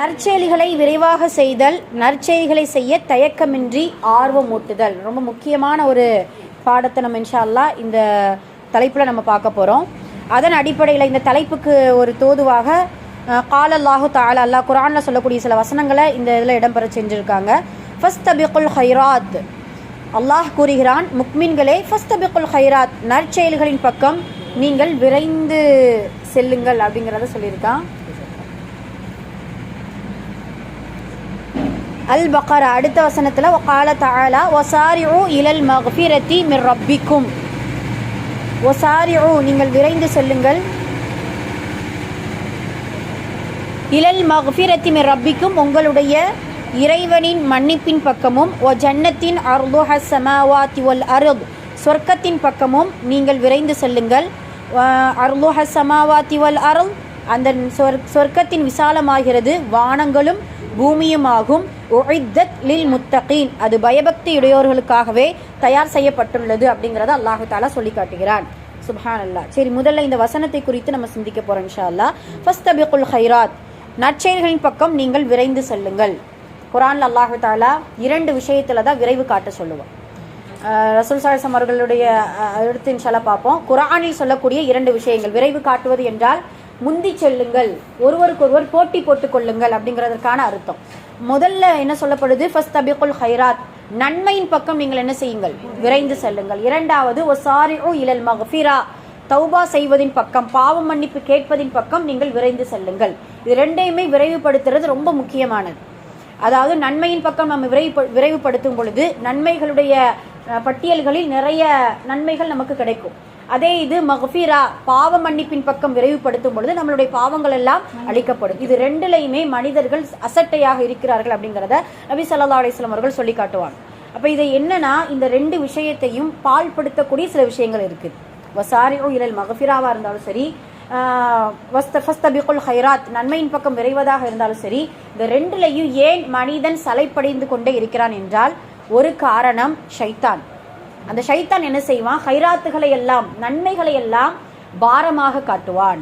நற்செயல்களை விரைவாக செய்தல் நற்செயல்களை செய்ய தயக்கமின்றி ஆர்வமூட்டுதல். ரொம்ப முக்கியமான ஒரு பாடத்தை நம்ம இன்ஷால்லா அல்லாஹ் இந்த தலைப்பில் நம்ம பார்க்க போகிறோம் அதன் அடிப்படையில் இந்த தலைப்புக்கு ஒரு தோதுவாக கால அல்லாஹு தாலா அல்லா குரானில் சொல்லக்கூடிய சில வசனங்களை இந்த இதில் இடம்பெற செஞ்சுருக்காங்க. ஃபஸ்ட் தபிகுல் ஹைராத். அல்லாஹ் கூறுகிறான் முக்மின்களே ஃபஸ்ட் தபிகுல் ஹைராத். நற்செயல்களின் பக்கம் நீங்கள் விரைந்து செல்லுங்கள் அப்படிங்கிறத சொல்லியிருக்கான். அல் பக்கரா அடுத்த வசனத்தில் ஒகால தாலா ஓ இலல் மஃபிரத்தி மிர் ரப்பிக்கும். ஒசாரிஉ நீங்கள் விரைந்து செல்லுங்கள். இலல் மஃபிரத்தி மிர் ரப்பிக்கும் உங்களுடைய இறைவனின் மன்னிப்பின் பக்கமும் ஒ ஜன்னத்தின் அர்து சமாவாத்தி ஒல் அருத் சொர்க்கத்தின் பக்கமும் நீங்கள் விரைந்து செல்லுங்கள். அர்துஹ சமாவாத்தி வல் அருள் அந்த சொர் சொர்க்கத்தின் விசாலமாகிறது. வானங்களும் பூமியுமாகும். உஇத்தத் லில் முத்தகீன் அது பயபக்தியுடையோர்களுக்காகவே தயார் செய்யப்பட்டுள்ளது அப்படிங்கிறத அல்லாஹு தாலா சொல்லி காட்டுகிறான் சுப்ஹான் அல்லாஹ் சரி முதல்ல இந்த வசனத்தை குறித்து நம்ம சிந்திக்க போகிறோம் இன்ஷா அல்லா ஃபஸ்ட் அபிகுல் ஹைராத். நற்செயல்களின் பக்கம் நீங்கள் விரைந்து செல்லுங்கள். குரான் அல்லாஹு தாலா இரண்டு விஷயத்தில் தான் விரைவு காட்ட சொல்லுவோம் ரசூல் சாஹிசம் அவர்களுடைய அஹ், அடுத்து பார்ப்போம். குரானில் சொல்லக்கூடிய இரண்டு விஷயங்கள். விரைவு காட்டுவது என்றால் முந்தி செல்லுங்கள் ஒருவருக்கொருவர் போட்டி போட்டுக் கொள்ளுங்கள் அப்படிங்கிறதுக்கான அர்த்தம். முதல்ல என்ன சொல்லப்படுது? ஃபஸ்ட் தபிகுல் ஹைராத். நன்மையின் பக்கம் நீங்கள் என்ன செய்யுங்கள்? விரைந்து செல்லுங்கள். இரண்டாவது ஓ சாரி ஓ இலல் மஃபிரா தௌபா செய்வதின் பக்கம் பாவ மன்னிப்பு கேட்பதின் பக்கம் நீங்கள் விரைந்து செல்லுங்கள். இது ரெண்டையுமே விரைவுபடுத்துறது ரொம்ப முக்கியமானது. அதாவது நன்மையின் பக்கம் நம்ம விரைவு விரைவுபடுத்தும் பொழுது நன்மைகளுடைய பட்டியல்களில் நிறைய நன்மைகள் நமக்கு கிடைக்கும். அதே இது மஹ்ஃபீரா பாவ மன்னிப்பின் பக்கம் விரைவுபடுத்தும் பொழுது நம்மளுடைய பாவங்கள் எல்லாம் அழிக்கப்படும். இது ரெண்டுலையுமே மனிதர்கள் அசட்டையாக இருக்கிறார்கள் அப்படிங்கிறத நபி சல்லா அலிஸ்லாம் அவர்கள் சொல்லி காட்டுவாங்க. அப்போ இது என்னன்னா இந்த ரெண்டு விஷயத்தையும் பால்படுத்தக்கூடிய சில விஷயங்கள் இருக்குது வசாரியோ இழல் மகஃபிராவாக இருந்தாலும் சரி வஸ்தபிகுல் ஹைராத் நன்மையின் பக்கம் விரைவதாக இருந்தாலும் சரி இந்த ரெண்டுலையும் ஏன் மனிதன் சலைப்படைந்து கொண்டே இருக்கிறான் என்றால் ஒரு காரணம் ஷைத்தான். அந்த ஷைத்தான் என்ன செய்வான்? ஹைராத்துகளை எல்லாம் நன்மைகளை எல்லாம் பாரமாக காட்டுவான்.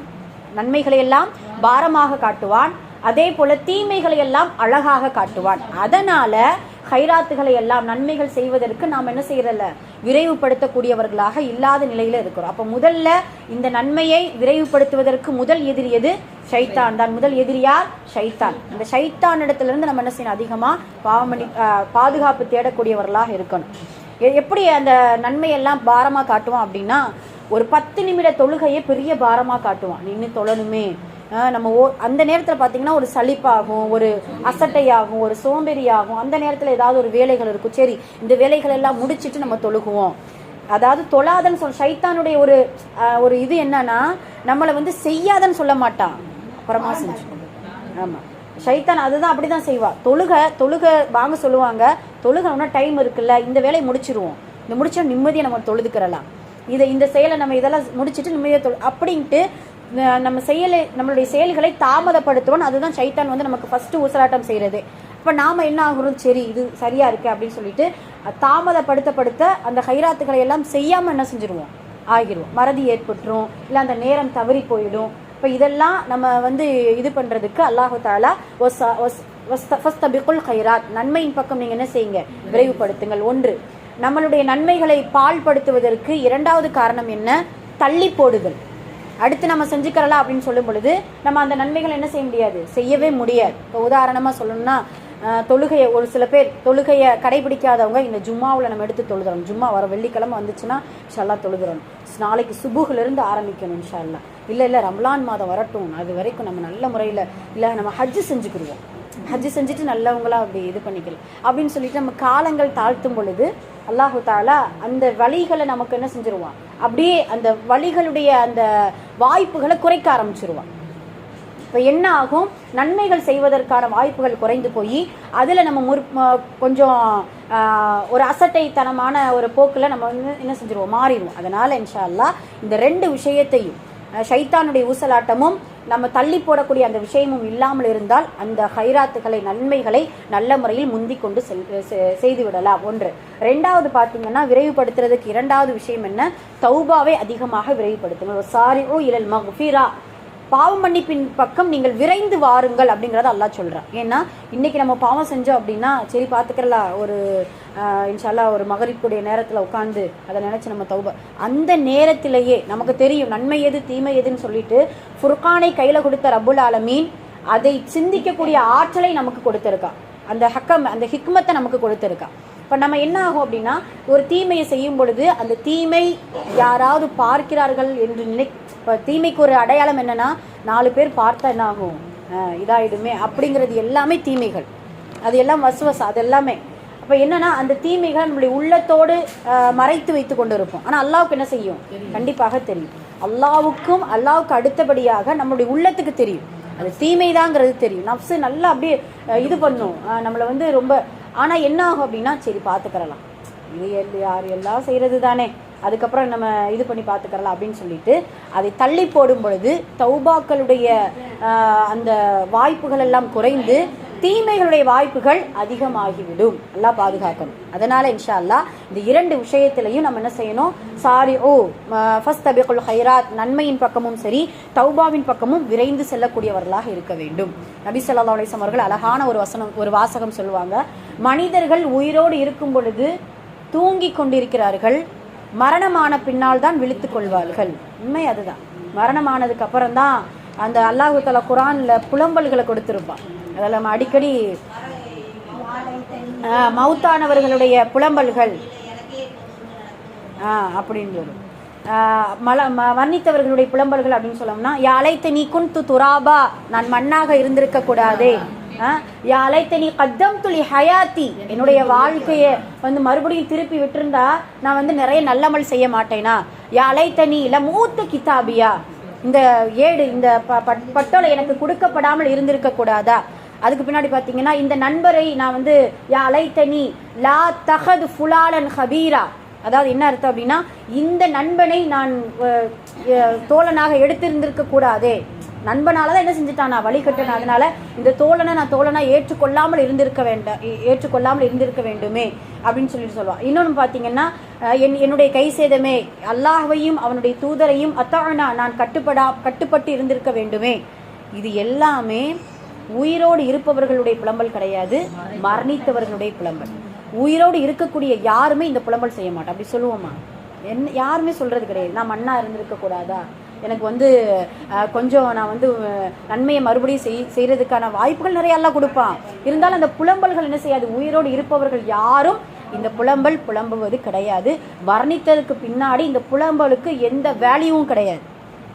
நன்மைகளை எல்லாம் பாரமாக காட்டுவான். அதே போல தீமைகளை எல்லாம் அழகாக காட்டுவான். அதனால ஹைராத்துகளை எல்லாம் நன்மைகள் செய்வதற்கு நாம் என்ன செய்யறதில்ல விரைவுபடுத்தக்கூடியவர்களாக இல்லாத நிலையில இருக்கிறோம். அப்ப முதல்ல இந்த நன்மையை விரைவுபடுத்துவதற்கு முதல் எதிரி எது? ஷைத்தான் தான். முதல் எதிரியார் ஷைத்தான். இந்த ஷைத்தான் இடத்துல இருந்து நம்ம என்ன செய்யணும்? அதிகமா பாவமணி பாதுகாப்பு தேடக்கூடியவர்களாக இருக்கணும். எப்படி அந்த நன்மையெல்லாம் பாரமாக காட்டுவான் அப்படின்னா ஒரு பத்து நிமிட தொழுகையை பெரிய பாரமாக காட்டுவான். நின்று தொழணுமே. நம்ம ஓ அந்த நேரத்தில் பார்த்தீங்கன்னா ஒரு சலிப்பாகும் ஒரு அசட்டையாகும் ஒரு சோம்பேறியாகும். அந்த நேரத்தில் ஏதாவது ஒரு வேலைகள் இருக்கும். சரி இந்த வேலைகள் எல்லாம் முடிச்சுட்டு நம்ம தொழுகுவோம். அதாவது தொழாதன்னு சொல் சைத்தானுடைய ஒரு ஒரு இது என்னன்னா நம்மளை வந்து செய்யாதன்னு சொல்ல மாட்டான். அப்புறமா செஞ்சு ஆமாம் ஷைத்தான் அதுதான் அப்படி தான் செய்வாள் தொழுக தொழுக வாங்க சொல்லுவாங்க. தொழுகணும்னா டைம் இருக்குல்ல இந்த வேலையை முடிச்சிருவோம். இந்த முடிச்சா நிம்மதியை நம்ம தொழுதுக்கிறலாம். இதை இந்த செயலை நம்ம இதெல்லாம் முடிச்சிட்டு நிம்மதியை தொழு அப்படின்ட்டு நம்ம செயலை நம்மளுடைய செயல்களை தாமதப்படுத்துவோம் அதுதான் சைத்தான் வந்து நமக்கு ஃபஸ்ட்டு ஊசலாட்டம் செய்கிறது இப்போ நாம் என்ன ஆகுறோம் சரி இது சரியாக இருக்குது அப்படின்னு சொல்லிட்டு தாமதப்படுத்தப்படுத்த அந்த ஹைராத்துகளை எல்லாம் செய்யாமல் என்ன செஞ்சுருவோம்? ஆகிரும் மறதி ஏற்பட்டுரும். இல்லை அந்த நேரம் தவறி போயிடும். இப்போ இதெல்லாம் நம்ம வந்து இது பண்ணுறதுக்கு அல்லாஹு தாலா ஃபஸ்தபிகுல் ஹைராத் நன்மையின் பக்கம் நீங்கள் என்ன செய்யுங்க? விரைவுபடுத்துங்கள். ஒன்று நம்மளுடைய நன்மைகளை பால்படுத்துவதற்கு இரண்டாவது காரணம் என்ன? தள்ளி போடுதல். அடுத்து நம்ம செஞ்சுக்கிறலாம் அப்படின்னு சொல்லும் பொழுது நம்ம அந்த நன்மைகளை என்ன செய்ய முடியாது? செய்யவே முடியாது. இப்போ உதாரணமாக சொல்லணும்னா தொழுகையை ஒரு சில பேர் தொழுகையை கடைபிடிக்காதவங்க இந்த ஜும்மாவில் நம்ம எடுத்து தொழுகிறோம். ஜும்மா வர வெள்ளிக்கிழமை வந்துச்சுன்னா இன்ஷால்லா தொழுகிறோம். நாளைக்கு சுபுகிலிருந்து ஆரம்பிக்கணும் இன்ஷால்லா இல்லை இல்லை ரம்லான் மாதம் வரட்டும். அது வரைக்கும் நம்ம நல்ல முறையில் இல்லை நம்ம ஹஜ்ஜு செஞ்சுக்கிடுவோம். ஹஜ்ஜு செஞ்சுட்டு நல்லவங்களா அப்படி இது பண்ணிக்கலாம் அப்படின்னு சொல்லிட்டு நம்ம காலங்கள் தாழ்த்தும் பொழுது அல்லாஹு தாலா அந்த வழிகளை நமக்கு என்ன செஞ்சிருவான்? அப்படியே அந்த வழிகளுடைய அந்த வாய்ப்புகளை குறைக்க ஆரம்பிச்சிருவான். இப்போ என்ன ஆகும்? நன்மைகள் செய்வதற்கான வாய்ப்புகள் குறைந்து போய் அதில் நம்ம முற் கொஞ்சம் ஒரு அசட்டைத்தனமான ஒரு போக்கில் நம்ம வந்து என்ன செஞ்சிருவோம்? மாறிடுவோம். அதனால் இன்ஷால்லா இந்த ரெண்டு விஷயத்தையும் ஷைத்தானுடைய ஊசலாட்டமும் நம்ம தள்ளி போடக்கூடிய அந்த விஷயமும் இல்லாமல் இருந்தால் அந்த ஹைராத்துகளை நன்மைகளை நல்ல முறையில் முந்தி கொண்டு செல் செ- செய்து விடலாம். ஒன்று. ரெண்டாவது பார்த்தீங்கன்னா விரைவுபடுத்துறதுக்கு இரண்டாவது விஷயம் என்ன? தௌபாவை அதிகமாக விரைவுபடுத்துங்க சாரி ஓ இலல் மக்ஃபிரா பாவ மன்னிப்பின் பக்கம் நீங்கள் விரைந்து வாருங்கள் அப்படிங்கிறத அல்லாஹ் சொல்கிறான் ஏன்னா இன்றைக்கி நம்ம பாவம் செஞ்சோம் அப்படின்னா சரி பார்த்துக்கலாம் ஒரு இன்ஷால்லா ஒரு மகரிப்புடைய நேரத்தில் உட்காந்து அதை நினச்சி நம்ம தௌப. அந்த நேரத்திலேயே நமக்கு தெரியும் நன்மை எது தீமை எதுன்னு சொல்லிட்டு ஃபுர்கானை கையில் கொடுத்த ரபுல் ஆலமீன் அதை சிந்திக்கக்கூடிய ஆற்றலை நமக்கு கொடுத்துருக்கா. அந்த ஹக்கம் அந்த ஹிக்மத்தை நமக்கு கொடுத்துருக்கா. இப்போ நம்ம என்ன ஆகும் அப்படின்னா ஒரு தீமையை செய்யும் பொழுது அந்த தீமை யாராவது பார்க்கிறார்கள் என்று நினை இப்போ தீமைக்கு ஒரு அடையாளம் என்னன்னா நாலு பேர் பார்த்தா என்ன ஆகும்? அஹ் இதாயிடுமே. அப்படிங்கிறது எல்லாமே தீமைகள். அது எல்லாம் வசுவச அது எல்லாமே. அப்போ என்னன்னா அந்த தீமைகள் நம்மளுடைய உள்ளத்தோடு மறைத்து வைத்து கொண்டு இருப்போம் ஆனால் அல்லாவுக்கு என்ன செய்யும்? கண்டிப்பாக தெரியும். அல்லாவுக்கும் அல்லாவுக்கு அடுத்தபடியாக நம்மளுடைய உள்ளத்துக்கு தெரியும். அது தீமைதாங்கிறது தெரியும். நப்சு நல்லா அப்படியே இது பண்ணும். நம்மளை வந்து ரொம்ப ஆனால் என்ன ஆகும் அப்படின்னா சரி பார்த்துக்கிறலாம். இது யார் எல்லாம் செய்கிறது தானே? அதுக்கப்புறம் நம்ம இது பண்ணி பார்த்துக்கிறலாம் அப்படின்னு சொல்லிட்டு அதை தள்ளி போடும் பொழுது தௌபாக்களுடைய அந்த வாய்ப்புகள் எல்லாம் குறைந்து தீமைகளுடைய வாய்ப்புகள் அதிகமாகிவிடும். நல்லா பாதுகாக்கணும். அதனால இன்ஷா அல்லாஹ் இந்த இரண்டு விஷயத்திலையும் நம்ம என்ன செய்யணும்? சாரி ஓ ஃபஸ்ட் தபிகுல் ஹைராத் நன்மையின் பக்கமும் சரி தௌபாவின் பக்கமும் விரைந்து செல்லக்கூடியவர்களாக இருக்க வேண்டும். நபி ஸல்லல்லாஹு அலைஹி அவர்கள் அழகான ஒரு வசனம் ஒரு வாசகம் சொல்லுவாங்க. மனிதர்கள் உயிரோடு இருக்கும் பொழுது தூங்கி கொண்டிருக்கிறார்கள். மரணமான பின்னால் தான் விழித்து கொள்வார்கள். உண்மை அதுதான். மரணமானதுக்கு அப்புறம் தான் அந்த அல்லாஹு தலா குரான்ல புலம்பல்களை கொடுத்துருப்பான். அதில் நம்ம அடிக்கடி மவுத்தானவர்களுடைய மௌத்தானவர்களுடைய புலம்பல்கள். ஆ அப்படின்னு வரும். மல ம- வர்ணித்தவர்களுடைய புலம்பல்கள் அப்படின்னு சொல்லணும்னா அழைத்து நீ குன்து துராபா நான் மண்ணாக இருந்திருக்க கூடாதே. ஆ, யா கத்தம் துளி ஹயாத்தி. என்னுடைய வாழ்க்கையை வந்து மறுபடியும் திருப்பி விட்டுருந்தா நான் வந்து நிறைய நல்லமல் செய்ய மாட்டேனா? யா அலைத்தனி இல்லை மூத்த கிதாபியா. இந்த ஏடு இந்த ப- பட்- பட்டோலை எனக்கு கொடுக்கப்படாமல் இருந்திருக்க கூடாதா? அதுக்கு பின்னாடி பார்த்தீங்கன்னா இந்த நண்பரை நான் வந்து யா அலைத்தனி லா தஹது ஃபுலாலன் ஹபீரா. அதாவது என்ன அர்த்தம் அப்படின்னா இந்த நண்பனை நான் தோழனாக எடுத்திருந்திருக்க கூடாதே. நண்பனால தான் என்ன செஞ்சுட்டான்? நான் வழிகட்டேன் அதனால இந்த தோழனை நான் தோழனா ஏற்றுக்கொள்ளாமல் இருந்திருக்க வேண்டாம் ஏற்றுக்கொள்ளாமல் இருந்திருக்க வேண்டுமே அப்படின்னு சொல்லிட்டு சொல்லுவான் இன்னொன்று பார்த்தீங்கன்னா என் என்னுடைய கை சேதமே அல்லாஹையும் அவனுடைய தூதரையும் அத்தானா நான் கட்டுப்படா கட்டுப்பட்டு இருந்திருக்க வேண்டுமே. இது எல்லாமே உயிரோடு இருப்பவர்களுடைய புலம்பல் கிடையாது மரணித்தவர்களுடைய புலம்பல். உயிரோடு இருக்கக்கூடிய யாருமே இந்த புலம்பல் செய்ய மாட்டோம் அப்படி சொல்லுவோமா? என்ன யாருமே சொல்றது கிடையாது. நான் மண்ணா இருந்திருக்க கூடாதா? எனக்கு வந்து கொஞ்சம் நான் வந்து நன்மையை மறுபடியும் செய் செய்கிறதுக்கான வாய்ப்புகள் நிறையெல்லாம் கொடுப்பான். இருந்தாலும் அந்த புலம்பல்கள் என்ன செய்யாது? உயிரோடு இருப்பவர்கள் யாரும் இந்த புலம்பல் புலம்புவது கிடையாது. வர்ணித்ததுக்கு பின்னாடி இந்த புலம்பலுக்கு எந்த வேல்யூவும் கிடையாது.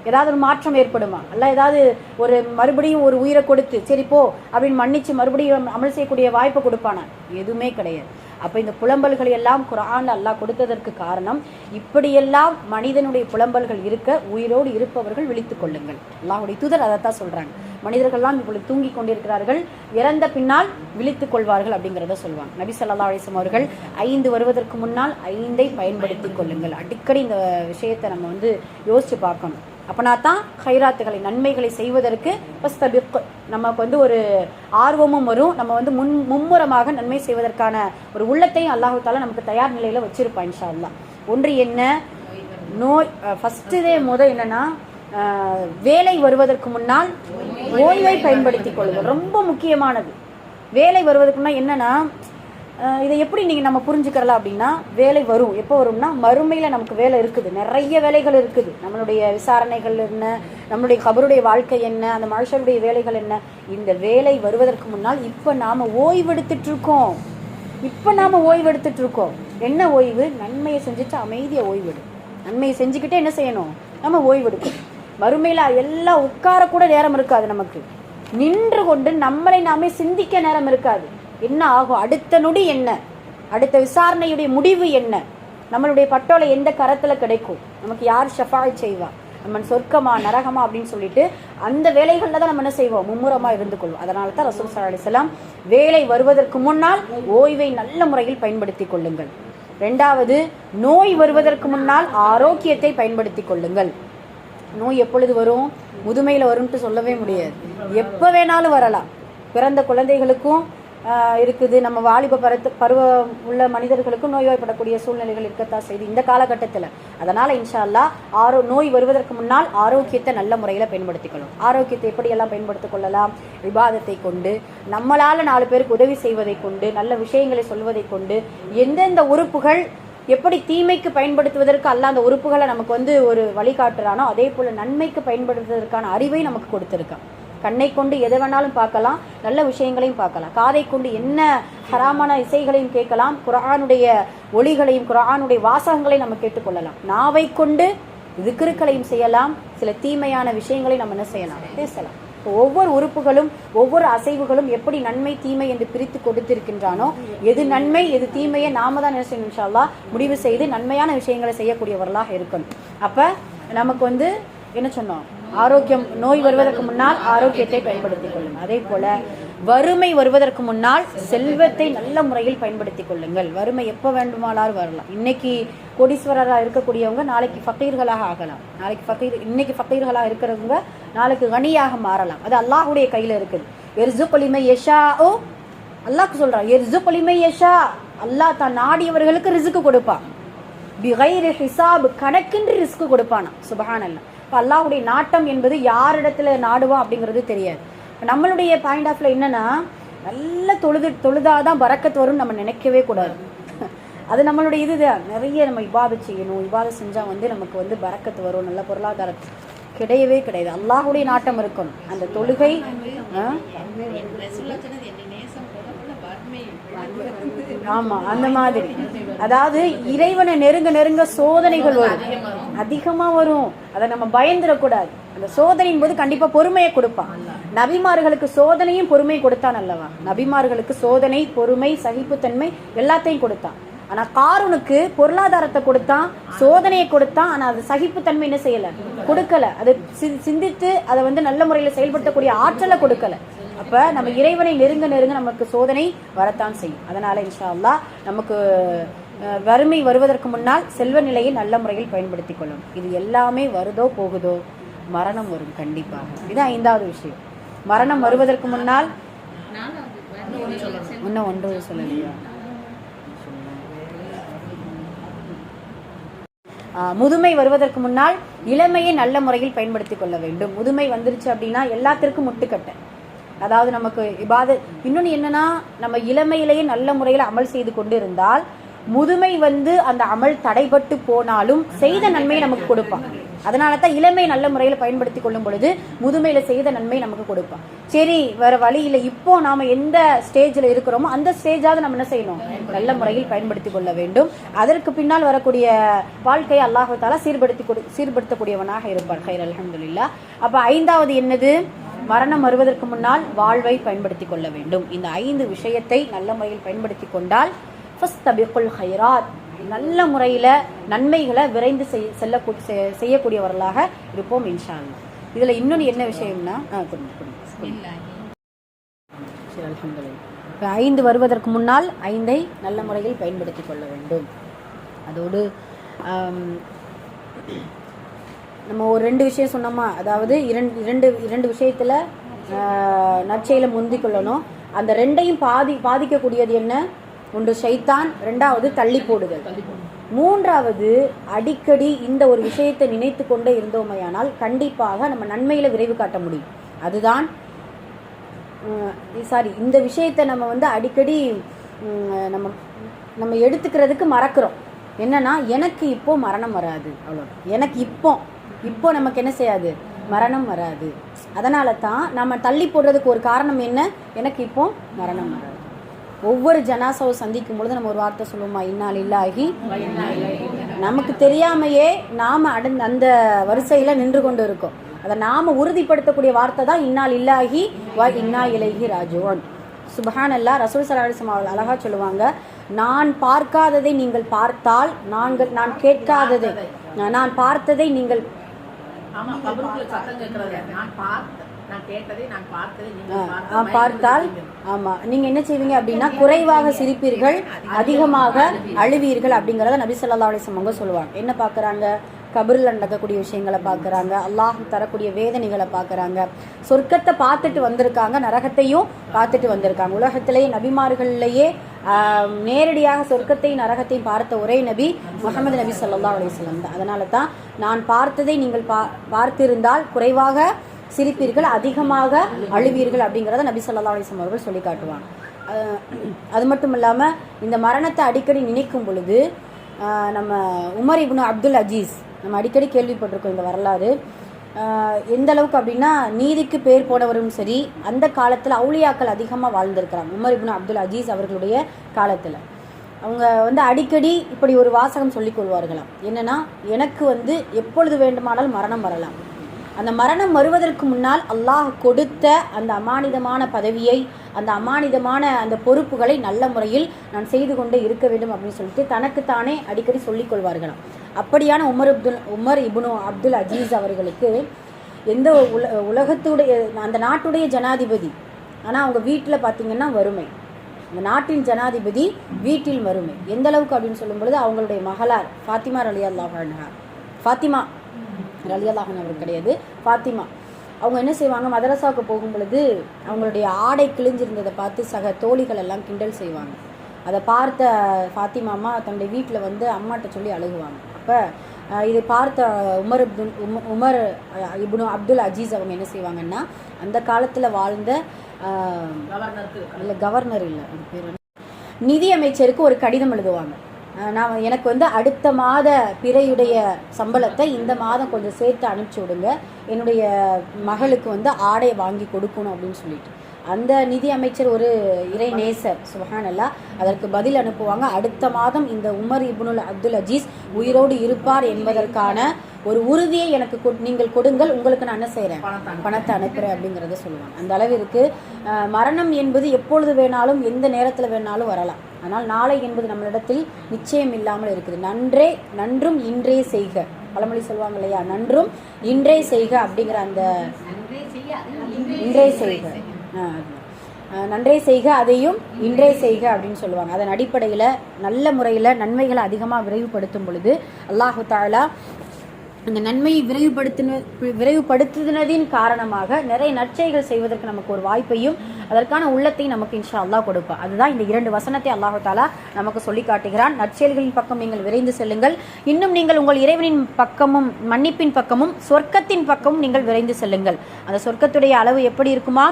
ஏதாவது ஒரு மாற்றம் ஏற்படுமா? அல்ல ஏதாவது ஒரு மறுபடியும் ஒரு உயிரை கொடுத்து சரி போ அப்படின்னு மன்னிச்சு மறுபடியும் அமல் செய்யக்கூடிய வாய்ப்பை கொடுப்பானா? எதுவுமே கிடையாது. அப்போ இந்த புலம்பல்கள் எல்லாம் குரான் அல்லாஹ் கொடுத்ததற்கு காரணம் இப்படியெல்லாம் மனிதனுடைய புலம்பல்கள் இருக்க உயிரோடு இருப்பவர்கள் விழித்து கொள்ளுங்கள். அல்லாஹுடைய தூதர் அதைத்தான் சொல்கிறாங்க மனிதர்கள்லாம் இப்பொழுது தூங்கி கொண்டிருக்கிறார்கள் இறந்த பின்னால் விழித்து கொள்வார்கள் அப்படிங்கிறத சொல்லுவாங்க. நபி ஸல்லல்லாஹு அலைஹி அவர்கள் ஐந்து வருவதற்கு முன்னால் ஐந்தை பயன்படுத்தி கொள்ளுங்கள். அடிக்கடி இந்த விஷயத்தை நம்ம வந்து யோசிச்சு பார்க்கணும். அப்போனா தான் ஹைராத்துகளை நன்மைகளை செய்வதற்கு ஃபஸ்தபிக் நமக்கு வந்து ஒரு ஆர்வமும் வரும். நம்ம வந்து முன் மும்முரமாக நன்மை செய்வதற்கான ஒரு உள்ளத்தையும் அல்லாஹு தாலா நமக்கு தயார் நிலையில் வச்சிருப்பான் இன்ஷா அல்லா ஒன்று என்ன? நோய் ஃபஸ்ட்டுதே முத என்னன்னா வேலை வருவதற்கு முன்னால் ஓய்வை பயன்படுத்திக் கொள்வது ரொம்ப முக்கியமானது. வேலை வருவதற்குன்னா என்னென்னா இதை எப்படி நீங்கள் நம்ம புரிஞ்சுக்கிறலாம் அப்படின்னா வேலை வரும். எப்போ வரும்னா மறுமையில் நமக்கு வேலை இருக்குது. நிறைய வேலைகள் இருக்குது. நம்மளுடைய விசாரணைகள் என்ன? நம்மளுடைய கபருடைய வாழ்க்கை என்ன? அந்த மனுஷருடைய வேலைகள் என்ன? இந்த வேலை வருவதற்கு முன்னால் இப்போ நாம் ஓய்வெடுத்துட்ருக்கோம் இப்போ நாம் ஓய்வெடுத்துட்ருக்கோம் என்ன ஓய்வு? நன்மையை செஞ்சுட்டு அமைதியாக ஓய்வெடு. நன்மையை செஞ்சுக்கிட்டே என்ன செய்யணும்? நம்ம ஓய்வெடுக்கணும். மறுமையில் எல்லாம் உட்காரக்கூட நேரம் இருக்காது நமக்கு. நின்று கொண்டு நம்மளை நாமே சிந்திக்க நேரம் இருக்காது. என்ன ஆகும்? அடுத்த நொடி என்ன? அடுத்த விசாரணையுடைய முடிவு என்ன? நம்மளுடைய பட்டோலை எந்த கரத்தில் கிடைக்கும்? நமக்கு யார் ஷஃபால் செய்வா? நம்ம சொர்க்கமா நரகமா அப்படின்னு சொல்லிட்டு அந்த வேலைகளில் தான் நம்ம என்ன செய்வோம்? மும்முரமாக இருந்து கொள்வோம் அதனால தான் ரசூல் சல்லா அலிஸ்லாம் வேலை வருவதற்கு முன்னால் ஓய்வை நல்ல முறையில் பயன்படுத்திக் கொள்ளுங்கள். ரெண்டாவது நோய் வருவதற்கு முன்னால் ஆரோக்கியத்தை பயன்படுத்திக் கொள்ளுங்கள். நோய் எப்பொழுது வரும்? முதுமையில் வரும்ட்டு சொல்லவே முடியாது. எப்போ வேணாலும் வரலாம். பிறந்த குழந்தைகளுக்கும் இருக்குது. நம்ம வாலிப பருத்து பருவம் உள்ள மனிதர்களுக்கும் நோய்வாய்ப்படக்கூடிய சூழ்நிலைகள் இருக்கத்தான் செய்யுது இந்த காலகட்டத்தில். அதனால் இன்ஷா ஆரோ நோய் வருவதற்கு முன்னால் ஆரோக்கியத்தை நல்ல முறையில் பயன்படுத்திக்கணும். ஆரோக்கியத்தை எப்படியெல்லாம் பயன்படுத்திக் கொள்ளலாம்? விவாதத்தை கொண்டு நம்மளால் நாலு பேருக்கு உதவி செய்வதை கொண்டு நல்ல விஷயங்களை சொல்வதை கொண்டு எந்தெந்த உறுப்புகள் எப்படி தீமைக்கு பயன்படுத்துவதற்கு அல்ல அந்த உறுப்புகளை நமக்கு வந்து ஒரு வழிகாட்டுறானோ அதே போல் நன்மைக்கு பயன்படுத்துவதற்கான அறிவை நமக்கு கொடுத்துருக்கான். கண்ணை கொண்டு எதை வேணாலும் பார்க்கலாம் நல்ல விஷயங்களையும் பார்க்கலாம். காதை கொண்டு என்ன ஹராமான இசைகளையும் கேட்கலாம் குரானுடைய ஒளிகளையும் குரானுடைய வாசகங்களையும் நம்ம கேட்டுக்கொள்ளலாம். நாவை கொண்டு விக்கிருக்களையும் செய்யலாம் சில தீமையான விஷயங்களை நம்ம என்ன செய்யலாம்? பேசலாம். இப்போ ஒவ்வொரு உறுப்புகளும் ஒவ்வொரு அசைவுகளும் எப்படி நன்மை தீமை என்று பிரித்து கொடுத்திருக்கின்றானோ எது நன்மை எது தீமையை நாம தான் என்ன செய்யணும் முடிவு செய்து நன்மையான விஷயங்களை செய்யக்கூடியவர்களாக இருக்கணும். அப்ப நமக்கு வந்து என்ன சொன்னோம்? ஆரோக்கியம் நோய் வருவதற்கு முன்னால் ஆரோக்கியத்தை பயன்படுத்திக் கொள்ளுங்கள் அதே போல வறுமை வருவதற்கு முன்னால் செல்வத்தை நல்ல முறையில் பயன்படுத்திக் கொள்ளுங்கள். வறுமை எப்போ வேண்டுமானாலும் வரலாம். இன்னைக்கு கோடீஸ்வரராக இருக்கக்கூடியவங்க நாளைக்கு ஃபக்கீர்களாக ஆகலாம். நாளைக்கு ஃபக்கீர் இன்னைக்கு ஃபக்கீர்களாக இருக்கிறவங்க நாளைக்கு கனியாக மாறலாம். அது அல்லாஹுடைய கையில் இருக்குது. எர்சு பொலிமை யஷா ஓ அல்லாஹ் சொல்றான் எர்சு பொலிமை யஷா அல்லாஹ் தான் நாடியவர்களுக்கு ரிசுக்கு கொடுப்பான். பிகைர் ஹிசாப் கணக்கின்றி ரிஸ்க் கொடுப்பானா சுபஹான் அல்லா இப்போ அல்லாஹுடைய நாட்டம் என்பது யாரிடத்துல நாடுவான் அப்படிங்கிறது தெரியாது. நம்மளுடைய பாயிண்ட் ஆஃப்ல என்னன்னா நல்ல தொழுது தொழுதாதான் பறக்கத்து வரும்னு நம்ம நினைக்கவே கூடாது. அது நம்மளுடைய இதுதான். நிறைய நம்ம இபாதத் செய்யணும். இபாதத் செஞ்சால் வந்து நமக்கு வந்து பறக்கத்து வரும். நல்ல பொருளாதாரம் கிடையவே கிடையாது. அல்லாஹுடைய நாட்டம் இருக்கணும். அந்த தொழுகை ஆ? ஆமா அந்த மாதிரி. அதாவது இறைவனை நெருங்க நெருங்க சோதனைகள் வரும். அதிகமா வரும். அதை நம்ம பயந்துடக்கூடாது அந்த சோதனையின் போது கண்டிப்பா பொறுமையை கொடுப்பான். நபிமார்களுக்கு சோதனையும் பொறுமை கொடுத்தான் அல்லவா? நபிமார்களுக்கு சோதனை பொறுமை சகிப்புத்தன்மை எல்லாத்தையும் கொடுத்தான். ஆனா காரூனுக்கு பொருளாதாரத்தை கொடுத்தான் சோதனையை கொடுத்தான் ஆனா அது சகிப்புத்தன்மை என்ன செய்யல? கொடுக்கல. அது சி- சிந்தித்து அதை வந்து நல்ல முறையில் செயல்படுத்தக்கூடிய ஆற்றலை கொடுக்கல. அப்ப நம்ம இறைவனை நெருங்க நெருங்க நமக்கு சோதனை வரத்தான் செய்யும். அதனால் இன்ஷா அல்லா நமக்கு வறுமை வருவதற்கு முன்னால் செல்வ நிலையை நல்ல முறையில் பயன்படுத்திக் கொள்ளும் இது எல்லாமே வருதோ போகுதோ மரணம் வரும் கண்டிப்பாக. இது ஐந்தாவது விஷயம். மரணம் வருவதற்கு முன்னால் இன்னும் ஒன்று சொல்லலையா? முதுமை வருவதற்கு முன்னால் இளமையை நல்ல முறையில் பயன்படுத்திக் கொள்ள வேண்டும். முதுமை வந்துருச்சு அப்படின்னா எல்லாத்திற்கும் முட்டுக்கட்டை. அதாவது நமக்கு இபாத இன்னொன்று என்னன்னா நம்ம இளமையிலேயே நல்ல முறையில் அமல் செய்து கொண்டு இருந்தால் முதுமை வந்து அந்த அமல் தடைபட்டு போனாலும் செய்த நன்மையை நமக்கு கொடுப்பான். அதனால தான் இளமை நல்ல முறையில் பயன்படுத்தி கொள்ளும் பொழுது முதுமையில் செய்த நன்மை நமக்கு கொடுப்பான். சரி வேற வழி இல்லை. இப்போ நாம எந்த ஸ்டேஜில் இருக்கிறோமோ அந்த ஸ்டேஜாவது நம்ம என்ன செய்யணும்? நல்ல முறையில் பயன்படுத்தி கொள்ள வேண்டும். அதற்கு பின்னால் வரக்கூடிய வாழ்க்கையை அல்லாஹால சீர்படுத்தி கொடு சீர்படுத்தக்கூடியவனாக இருப்பார் ஹைர் அலமதுல்லா அப்போ ஐந்தாவது என்னது? மரணம் வருவதற்கு முன்னால் வாழ்வை பயன்படுத்தி கொள்ள வேண்டும். இந்த ஐந்து விஷயத்தை நல்ல முறையில் பயன்படுத்தி கொண்டால் ஃபஸ்தபிகுல் ஹைராத் நல்ல முறையில் நன்மைகளை விரைந்து செய்- செல்ல செ- செய்யக்கூடியவர்களாக இருப்போம் இன்ஷா இதில் இன்னொன்று என்ன விஷயம்னா இப்போ ஐந்து வருவதற்கு முன்னால் ஐந்தை நல்ல முறையில் பயன்படுத்தி கொள்ள வேண்டும். அதோடு நம்ம ஒரு ரெண்டு விஷயம் சொன்னோமா? அதாவது இரண்டு இரண்டு இரண்டு விஷயத்தில் நற்செயலை முந்திக் கொள்ளணும். அந்த ரெண்டையும் பாதி பாதிக்கக்கூடியது என்ன? ஒன்று ஷைத்தான் ரெண்டாவது தள்ளி போடுதல். மூன்றாவது அடிக்கடி இந்த ஒரு விஷயத்தை நினைத்து கொண்டே இருந்தோமையானால் கண்டிப்பாக நம்ம நன்மையில விரைவு காட்ட முடியும். அதுதான் சாரி இந்த விஷயத்தை நம்ம வந்து அடிக்கடி நம்ம நம்ம எடுத்துக்கிறதுக்கு மறக்கிறோம். என்னன்னா எனக்கு இப்போ மரணம் வராது. அவ்வளோ எனக்கு இப்போ இப்போ நமக்கு என்ன செய்யாது? மரணம் வராது. அதனால தான் நம்ம தள்ளி போடுறதுக்கு ஒரு காரணம் என்ன? எனக்கு இப்போ மரணம் வராது. ஒவ்வொரு ஜனாசாவை சந்திக்கும் பொழுது நம்ம ஒரு வார்த்தை சொல்லுவோமா? இன்னால் இல்லாகி நமக்கு தெரியாமையே நாம் அடந்த அந்த வரிசையில் நின்று கொண்டு இருக்கோம். அதை நாம் உறுதிப்படுத்தக்கூடிய வார்த்தை தான் இன்னால் இல்லாகி வ இன்னா இலகி ராஜுவன் சுபஹான் அல்லா ரசூல் சலாஹம் அவர்கள் அழகா சொல்லுவாங்க நான் பார்க்காததை நீங்கள் பார்த்தால் நாங்கள் நான் கேட்காததை நான் பார்த்ததை நீங்கள் ஆமா கபருக்குள்ள சத்தம் கேட்கறது நான் பார்த்தால் ஆமா நீங்க என்ன செய்வீங்க அப்படின்னா குறைவாக சிரிப்பீர்கள் அதிகமாக அழுவீர்கள் அப்படிங்கறத நபி வஸல்லம் அவங்க சொல்லுவாங்க. என்ன பார்க்கறாங்க? கபரில் நடக்கக்கூடிய விஷயங்களை பார்க்குறாங்க. அல்லாஹ் தரக்கூடிய வேதனைகளை பார்க்குறாங்க. சொர்க்கத்தை பார்த்துட்டு வந்திருக்காங்க நரகத்தையும் பார்த்துட்டு வந்திருக்காங்க. உலகத்திலேயே நபிமார்கள்லேயே நேரடியாக சொர்க்கத்தையும் நரகத்தையும் பார்த்த ஒரே நபி முகமது நபி ஸல்லல்லாஹு அலிஸ்லம் தான். அதனால தான் நான் பார்த்ததை நீங்கள் பா பார்த்திருந்தால் குறைவாக சிரிப்பீர்கள் அதிகமாக அழுவீர்கள் அப்படிங்கிறத நபி சொல்லா அலிஸ்லம் அவர்கள் சொல்லி காட்டுவாங்க. அது மட்டும் இல்லாமல் இந்த மரணத்தை அடிக்கடி நினைக்கும் பொழுது நம்ம உமர் இப்னு அப்துல் அஜீஸ் நம்ம அடிக்கடி கேள்விப்பட்டிருக்கோம் இந்த வரலாறு. எந்த அளவுக்கு அப்படின்னா நீதிக்கு பேர் போனவரும் சரி அந்த காலத்தில் அவுளியாக்கள் அதிகமாக வாழ்ந்திருக்கிறாங்க. உமர் இப்னு அப்துல் அஜீஸ் அவர்களுடைய காலத்தில். அவங்க வந்து அடிக்கடி இப்படி ஒரு வாசகம் சொல்லிக் கொள்வார்களாம். என்னன்னா எனக்கு வந்து எப்பொழுது வேண்டுமானாலும் மரணம் வரலாம். அந்த மரணம் வருவதற்கு முன்னால் அல்லாஹ் கொடுத்த அந்த அமானிதமான பதவியை அந்த அமானிதமான அந்த பொறுப்புகளை நல்ல முறையில் நான் செய்து கொண்டே இருக்க வேண்டும் அப்படின்னு சொல்லிட்டு தனக்குத்தானே அடிக்கடி சொல்லிக் கொள்வார்களாம். அப்படியான உமர் அப்துல் உமர் இபுனு அப்துல் அஜீஸ் அவர்களுக்கு எந்த உல உலகத்துடைய அந்த நாட்டுடைய ஜனாதிபதி ஆனால் அவங்க வீட்டில் பார்த்தீங்கன்னா வறுமை. அந்த நாட்டின் ஜனாதிபதி வீட்டில் வறுமை. எந்த அளவுக்கு அப்படின்னு சொல்லும் பொழுது அவங்களுடைய மகளார் ஃபாத்திமா ரலி அல்லாஹ் ஃபாத்திமா ரலி அல்லாஹன் அவர் கிடையாது. ஃபாத்திமா. அவங்க என்ன செய்வாங்க? மதரசாவுக்கு போகும் பொழுது அவங்களுடைய ஆடை கிழிஞ்சிருந்ததை பார்த்து சக தோழிகள் எல்லாம் கிண்டல் செய்வாங்க. அதை பார்த்த ஃபாத்திமா அம்மா தன்னுடைய வீட்டில் வந்து அம்மாட்ட சொல்லி அழுகுவாங்க. அப்போ இதை பார்த்த உமர் அப்துல் உம- உமர் இப்னு அப்துல் அஜீஸ் அவங்க என்ன செய்வாங்கன்னா அந்த காலத்தில் வாழ்ந்த இல்லை கவர்னர் இல்லை அது பேர்? நிதி அமைச்சருக்கு ஒரு கடிதம் எழுதுவாங்க நான் எனக்கு வந்து அடுத்த மாத பிறையுடைய சம்பளத்தை இந்த மாதம் கொஞ்சம் சேர்த்து அனுப்பிச்சி விடுங்க என்னுடைய மகளுக்கு வந்து ஆடை வாங்கி கொடுக்கணும் அப்படின்னு சொல்லிட்டு அந்த நிதி அமைச்சர் ஒரு இறை நேசர் சுபஹானல்லா. அதற்கு பதில் அனுப்புவாங்க. அடுத்த மாதம் இந்த உமர் இப்னுல் அப்துல் அஜீஸ் உயிரோடு இருப்பார் என்பதற்கான ஒரு உறுதியை எனக்கு நீங்கள் கொடுங்கள். உங்களுக்கு நான் என்ன செய்கிறேன் பணத்தை அனுப்பு. பணத்தை அனுப்புகிறேன் அப்படிங்கிறத சொல்லுவாங்க. அந்த அளவிற்கு மரணம் என்பது எப்பொழுது வேணாலும் எந்த நேரத்தில் வேணாலும் வரலாம். ஆனால் நாளை என்பது நம்மளிடத்தில் நிச்சயம் இல்லாமல் இருக்குது. நன்றே நன்றும் இன்றே செய்க. பழமொழி சொல்லுவாங்க இல்லையா? நன்றும் இன்றே செய்க அப்படிங்கிற அந்த இன்றே செய்க. நன்றே செய்க அதையும் இன்றே செய்க அப்படின்னு சொல்லுவாங்க. அதன் அடிப்படையில் நல்ல முறையில் நன்மைகளை அதிகமாக விரைவுபடுத்தும் பொழுது அல்லாஹு தாலா அந்த நன்மையை விரைவுபடுத்தின விரைவுபடுத்துனதின் காரணமாக நிறைய நற்செய்கள் செய்வதற்கு நமக்கு ஒரு வாய்ப்பையும் அதற்கான உள்ளத்தையும் நமக்கு இன்ஷா அல்லாஹ் கொடுப்பார் அதுதான் இந்த இரண்டு வசனத்தை அல்லாஹு தாலா நமக்கு சொல்லி காட்டுகிறான். நற்செயல்களின் பக்கம் நீங்கள் விரைந்து செல்லுங்கள். இன்னும் நீங்கள் உங்கள் இறைவனின் பக்கமும் மன்னிப்பின் பக்கமும் சொர்க்கத்தின் பக்கமும் நீங்கள் விரைந்து செல்லுங்கள். அந்த சொர்க்கத்துடைய அளவு எப்படி இருக்குமா?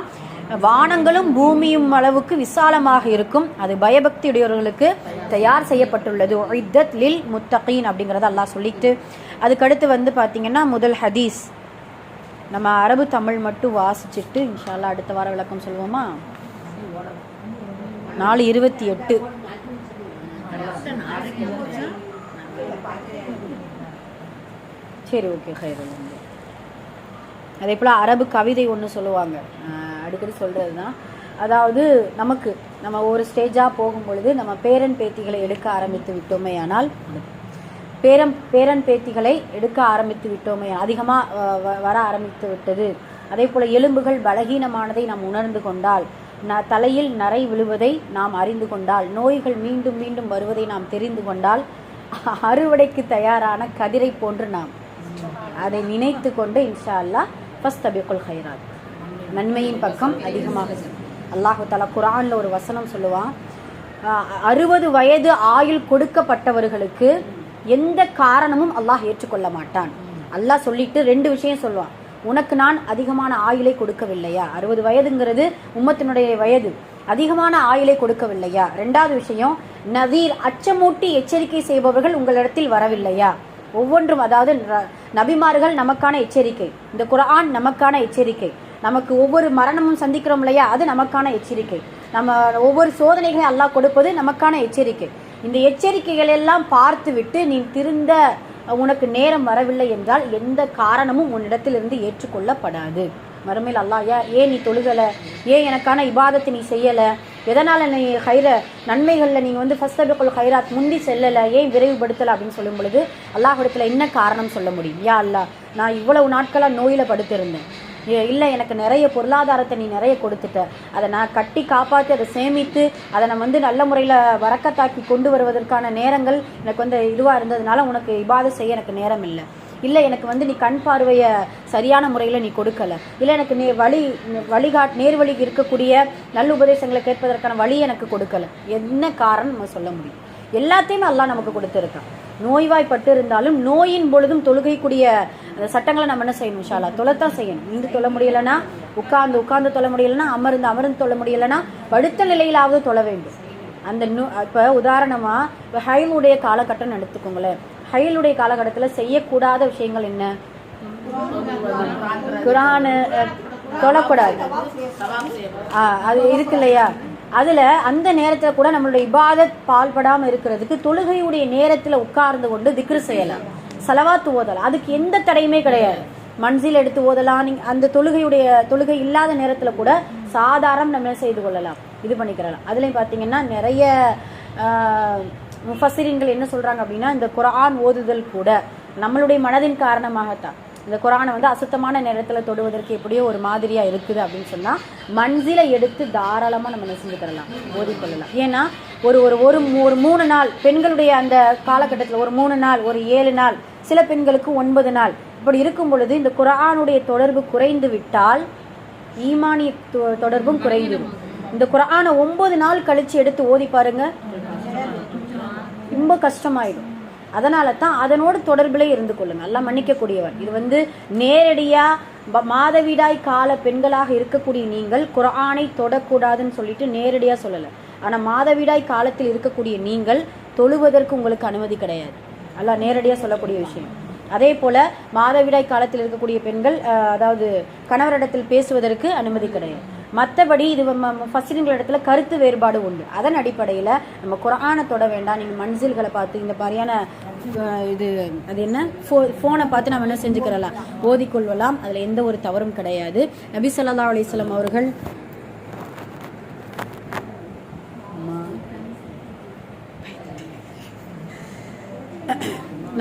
வானங்களும் பூமியும் அளவுக்கு விசாலமாக இருக்கும். அது பயபக்தியுடையவர்களுக்கு தயார் செய்யப்பட்டுள்ளது. உஇத்தத் லில் முத்தகீன் அப்படிங்கிறத அல்லாஹ் சொல்லிட்டு அதுக்கடுத்து வந்து பார்த்தீங்கன்னா முதல் ஹதீஸ். நம்ம அரபு தமிழ் மட்டும் வாசிச்சுட்டு இன்ஷால்லா அடுத்த வார விளக்கம் சொல்லுவோமா நாலு இருபத்தி எட்டு. சரி ஓகே ஹைரல் அதே போல் அரபு கவிதை ஒன்று சொல்லுவாங்க. அடிக்கடி சொல்கிறது தான் அதாவது நமக்கு நம்ம ஒரு ஸ்டேஜாக போகும் பொழுது நம்ம பேரன் பேத்திகளை எடுக்க ஆரம்பித்து விட்டோமே ஆனால் பேரம் பேரன் பேத்திகளை எடுக்க ஆரம்பித்து விட்டோமே அதிகமாக வர ஆரம்பித்து விட்டது. அதே போல் எலும்புகள் பலகீனமானதை நாம் உணர்ந்து கொண்டால் ந தலையில் நரை விழுவதை நாம் அறிந்து கொண்டால் நோய்கள் மீண்டும் மீண்டும் வருவதை நாம் தெரிந்து கொண்டால் அறுவடைக்கு தயாரான கதிரை போன்று நாம் அதை நினைத்து கொண்டு இன்ஷா அல்லா ஃபஸ்ட் தபிக்குல் ஹைராத் நன்மையின் பக்கம் அதிகமாக. அல்லாஹு தலா குரானில் ஒரு வசனம் சொல்லுவான் அறுபது வயது ஆயுள் கொடுக்கப்பட்டவர்களுக்கு எந்த காரணமும் அல்லாஹ் ஏற்றுக்கொள்ள மாட்டான். அல்லாஹ் சொல்லிட்டு ரெண்டு விஷயம் சொல்லுவான் உனக்கு நான் அதிகமான ஆயுளை கொடுக்கவில்லையா? அறுபது வயதுங்கிறது உம்மத்தினுடைய வயது அதிகமான ஆயுளை கொடுக்கவில்லையா? ரெண்டாவது விஷயம் நதீர் அச்சமூட்டி எச்சரிக்கை செய்பவர்கள் உங்களிடத்தில் வரவில்லையா? ஒவ்வொன்றும் அதாவது ந- நபிமார்கள் நமக்கான எச்சரிக்கை இந்த குரான் நமக்கான எச்சரிக்கை. நமக்கு ஒவ்வொரு மரணமும் சந்திக்கிறோம் இல்லையா? அது நமக்கான எச்சரிக்கை. நம்ம ஒவ்வொரு சோதனைகளை அல்லாஹ் கொடுப்பது நமக்கான எச்சரிக்கை. இந்த எச்சரிக்கைகள் எல்லாம் பார்த்துவிட்டு நீ திருந்த உனக்கு நேரம் வரவில்லை என்றால் எந்த காரணமும் உன்னிடத்திலிருந்து ஏற்றுக்கொள்ளப்படாது. மறுமையில் அல்லாஹ் ஏன் ஏன் நீ தொழுகலை? ஏன் எனக்கான இபாதத்தை நீ செய்யலை? எதனால் நீ ஹைர நன்மைகளில் நீங்கள் வந்து ஃபஸ்ட் அபிக்குள் ஹைராத் முந்தி செல்லலை? ஏன் விரைவுபடுத்தலை? அப்படின்னு சொல்லும் பொழுது அல்லாஹ்விடத்தில் என்ன காரணம் சொல்ல முடியும்? யா அல்லாஹ் நான் இவ்வளவு நாட்களாக நோயில் படுத்திருந்தேன். இல்லை எனக்கு நிறைய பொருளாதாரத்தை நீ நிறைய கொடுத்துட்ட. அதை நான் கட்டி காப்பாற்றி அதை சேமித்து அதை நான் வந்து நல்ல முறையில் வரக்கத்தாக்கி கொண்டு வருவதற்கான நேரங்கள் எனக்கு வந்து இதுவாக இருந்ததுனால உனக்கு இபாதை செய்ய எனக்கு நேரம் இல்லை. இல்லை எனக்கு வந்து நீ கண் பார்வையை சரியான முறையில் நீ கொடுக்கல. இல்லை எனக்கு நே வழி வழிகாட் நேர்வழி இருக்கக்கூடிய நல்ல உபதேசங்களை கேட்பதற்கான வழி எனக்கு கொடுக்கல. என்ன காரணம் நம்ம சொல்ல முடியும். எல்லாத்தையுமே எல்லாம் நமக்கு கொடுத்துருக்கான். நோய்வாய்ப்பட்டு இருந்தாலும் நோயின் பொழுதும் தொழுகைக்கூடிய அந்த சட்டங்களை நம்ம என்ன செய்யணும் விஷாலா தொலைத்தான் செய்யணும். நின்று தொல்ல முடியலைன்னா உட்கார்ந்து உட்கார்ந்து தொல்ல முடியலைன்னா அமர்ந்து அமர்ந்து தொல்ல முடியலைன்னா படுத்த நிலையிலாவது தொழ வேண்டும். அந்த நோ இப்போ உதாரணமாக இப்போ ஹைலுடைய காலகட்டம் எடுத்துக்கோங்களேன். ஹைலுடைய காலகட்டத்தில் செய்யக்கூடாத விஷயங்கள் என்ன? குரானு தொழக்கூடாது. ஆ, அது இருக்கு இல்லையா? அதில் அந்த நேரத்தில் கூட நம்மளுடைய இபாதத் பால்படாமல் இருக்கிறதுக்கு தொழுகையுடைய நேரத்தில் உட்கார்ந்து கொண்டு திக்ரு செய்யலாம். செலவாத்து ஓதலாம். அதுக்கு எந்த தடையுமே கிடையாது. மண்சில் எடுத்து ஓதலாம். நீ அந்த தொழுகையுடைய தொழுகை இல்லாத நேரத்தில் கூட சாதாரணம் நம்ம செய்து கொள்ளலாம்? இது பண்ணிக்கிறலாம். அதுலேயும் பார்த்தீங்கன்னா நிறைய முஃபசிரின்கள் என்ன சொல்கிறாங்க அப்படின்னா இந்த குரான் ஓதுதல் கூட நம்மளுடைய மனதின் காரணமாகத்தான். இந்த குரானை வந்து அசுத்தமான நேரத்தில் தொடுவதற்கு எப்படியோ ஒரு மாதிரியாக இருக்குது அப்படின்னு சொன்னால் மண்சில எடுத்து தாராளமாக நம்ம என்ன தரலாம் ஓதிக்கொள்ளலாம் ஏன்னா ஒரு ஒரு ஒரு ஒரு மூணு நாள் பெண்களுடைய அந்த காலகட்டத்தில் ஒரு மூணு நாள் ஒரு ஏழு நாள் சில பெண்களுக்கு ஒன்பது நாள் இப்படி இருக்கும் பொழுது இந்த குரானுடைய தொடர்பு குறைந்து விட்டால் ஈமானிய தொ- தொடர்பும் குறைந்துடும் இந்த குரானை ஒன்பது நாள் கழித்து எடுத்து ஓதி பாருங்க ரொம்ப கஷ்டமாயிடும். அதனால தான் அதனோடு தொடர்பிலே இருந்து கொள்ளுங்க எல்லாம் மன்னிக்கக்கூடியவர். இது வந்து நேரடியாக மாதவிடாய் கால பெண்களாக இருக்கக்கூடிய நீங்கள் குரானை தொடக்கூடாதுன்னு சொல்லிட்டு நேரடியாக சொல்லலை. ஆனால் மாதவிடாய் காலத்தில் இருக்கக்கூடிய நீங்கள் தொழுவதற்கு உங்களுக்கு அனுமதி கிடையாது. எல்லாம் நேரடியாக சொல்லக்கூடிய விஷயம். அதே போல மாதவிடாய் காலத்தில் இருக்கக்கூடிய பெண்கள் அதாவது கணவரிடத்தில் பேசுவதற்கு அனுமதி கிடையாது. மற்றபடி இது ஃபஸ்ட்டுங்கிற இடத்துல கருத்து வேறுபாடு உண்டு. அதன் அடிப்படையில் நம்ம குரானை தொட வேண்டாம். நீங்கள் மன்சில்களை பார்த்து இந்த மாதிரியான இது அது என்ன? ஃபோ ஃபோனை பார்த்து நம்ம என்ன செஞ்சுக்கிறலாம்? ஓதிக்கொள்வலாம். அதில் எந்த ஒரு தவறும் கிடையாது. நபி சொல்லா அலிஸ்லாம் அவர்கள்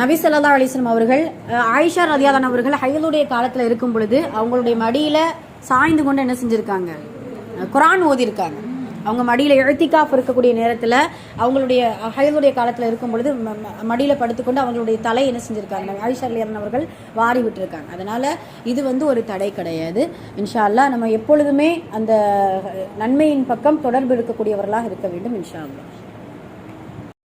நபி சொல்லா அலிஸ்லாம் அவர்கள் ஆயிஷா ரதியாதான் அவர்கள் ஹைலுடைய காலத்தில் இருக்கும் பொழுது அவங்களுடைய மடியில் சாய்ந்து கொண்டு என்ன செஞ்சுருக்காங்க? குரான் ஓதியிருக்காங்க அவங்க மடியில் எழுத்திக்காஃப் இருக்கக்கூடிய நேரத்தில் அவங்களுடைய ஹைலுடைய காலத்தில் இருக்கும் பொழுது மடியில் படுத்துக்கொண்டு அவங்களுடைய தலை என்ன செஞ்சுருக்காங்க? ஆயிஷா அவர்கள் வாரி விட்டுருக்காங்க. அதனால் இது வந்து ஒரு தடை கிடையாது. இன்ஷால்லா அல்லாஹ் நம்ம எப்பொழுதுமே அந்த நன்மையின் பக்கம் தொடர்பு இருக்கக்கூடியவர்களாக இருக்க வேண்டும் இன்ஷா அல்லா